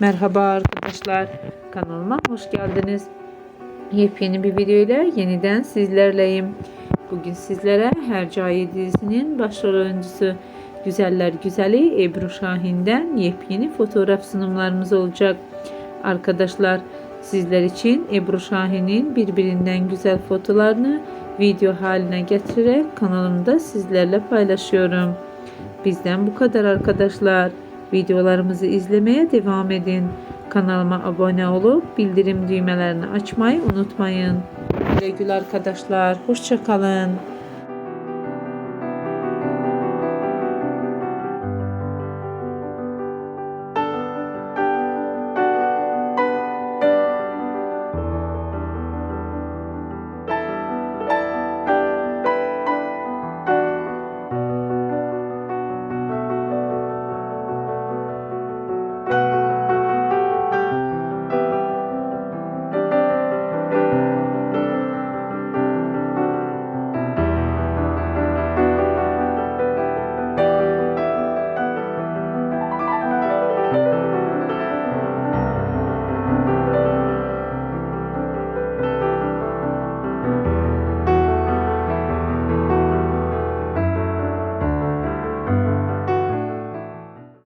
Merhaba arkadaşlar, kanalıma hoş geldiniz. Yepyeni bir video ile yeniden sizlerleyim. Bugün sizlere Hercai dizisinin başrol oyuncusu Güzeller Güzeli Ebru Şahin'den yepyeni fotoğraf sunumlarımız olacak. Arkadaşlar sizler için Ebru Şahin'in birbirinden güzel fotolarını video haline getirerek kanalımda sizlerle paylaşıyorum. Bizden bu kadar arkadaşlar. Videolarımızı izlemeye devam edin. Kanalıma abone olup bildirim düğmelerini açmayı unutmayın. Güle güle arkadaşlar. Hoşçakalın.